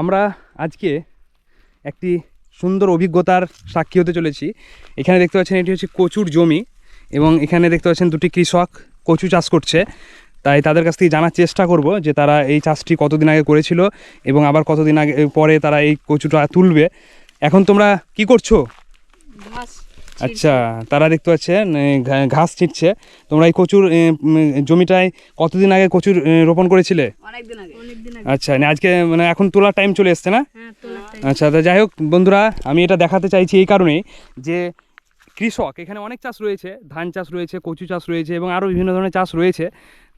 আমরা আজকে একটি সুন্দর অভিজ্ঞতার সাক্ষী হতে চলেছি। এখানে দেখতে পাচ্ছেন এটি হচ্ছে কচুর জমি এবং এখানে দেখতে পাচ্ছেন দুটি কৃষক কচু চাষ করছে। তাই তাদের কাছ থেকে জানার চেষ্টা করব যে তারা এই চাষটি কতদিন আগে করেছিল এবং আবার কতদিন আগে পরে তারা এই কচুটা তুলবে। এখন তোমরা কি করছ? আচ্ছা তারা দেখতে পাচ্ছেন ঘাস ছিটছে। তোমরা এই কচুর জমিটায় কতদিন আগে কচুর রোপণ করেছিলে? আচ্ছা মানে আজকে মানে এখন তোলার টাইম চলে এসছে না? হ্যাঁ আচ্ছা তো যাই হোক বন্ধুরা আমি এটা দেখাতে চাইছি এই কারণেই যে কৃষক এখানে অনেক চাষ রয়েছে ধান চাষ রয়েছে কচু চাষ রয়েছে এবং আরও বিভিন্ন ধরনের চাষ রয়েছে।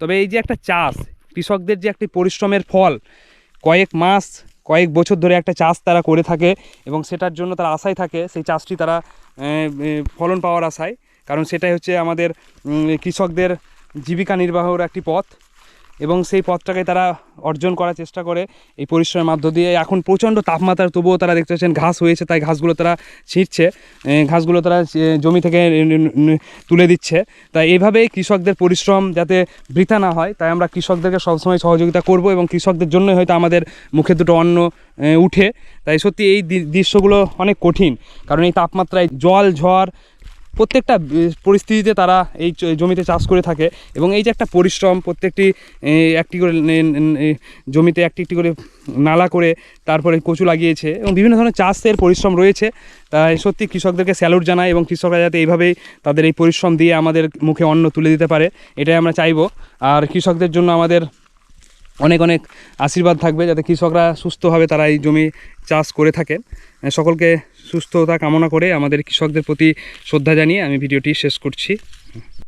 তবে এই যে একটা চাষ কৃষকদের যে একটি পরিশ্রমের ফল কয়েক মাস কয়েক বছর ধরে একটা চাষ তারা করে থাকে এবং সেটার জন্য তারা আশায় থাকে, সেই চাষটি তারা ফলন পাওয়ার আশায়। কারণ সেটাই হচ্ছে আমাদের কৃষকদের জীবিকা নির্বাহর একটি পথ। এবং সেই পথটাকে তারা অর্জন করার চেষ্টা করে এই পরিশ্রমের মাধ্য দিয়ে। এখন প্রচণ্ড তাপমাত্রা, তবুও তারা দেখতে পাচ্ছেন ঘাস হয়েছে, তাই ঘাসগুলো তারা ছিঁড়ছে। ঘাসগুলো তারা জমি থেকে তুলে দিচ্ছে। তাই এইভাবেই কৃষকদের পরিশ্রম যাতে বৃথা না হয়, তাই আমরা কৃষকদেরকে সবসময় সহযোগিতা করব এবং কৃষকদের জন্যই হয়তো আমাদের মুখে দুটো অন্ন উঠে। তাই সত্যি এই দৃশ্যগুলো অনেক কঠিন, কারণ এই তাপমাত্রায় জল, ঝড় প্রত্যেকটা পরিস্থিতিতে তারা এই জমিতে চাষ করে থাকে এবং এই যে একটা পরিশ্রম, প্রত্যেকটি একটি করে জমিতে একটি একটি করে নালা করে তারপরে কচু লাগিয়েছে এবং বিভিন্ন ধরনের চাষের পরিশ্রম রয়েছে। তাই সত্যি কৃষকদেরকে স্যালুট জানায় এবং কৃষকরা যাতে এইভাবেই তাদের এই পরিশ্রম দিয়ে আমাদের মুখে অন্ন তুলে দিতে পারে, এটাই আমরা চাইব। আর কৃষকদের জন্য আমাদের অনেক অনেক আশীর্বাদ থাকবে যাতে কৃষকরা সুস্থভাবে তারা এই জমি চাষ করে থাকে। সকলকে সুস্থতা কামনা করে আমাদের কৃষকদের প্রতি শ্রদ্ধা জানিয়ে আমি ভিডিওটি শেষ করছি।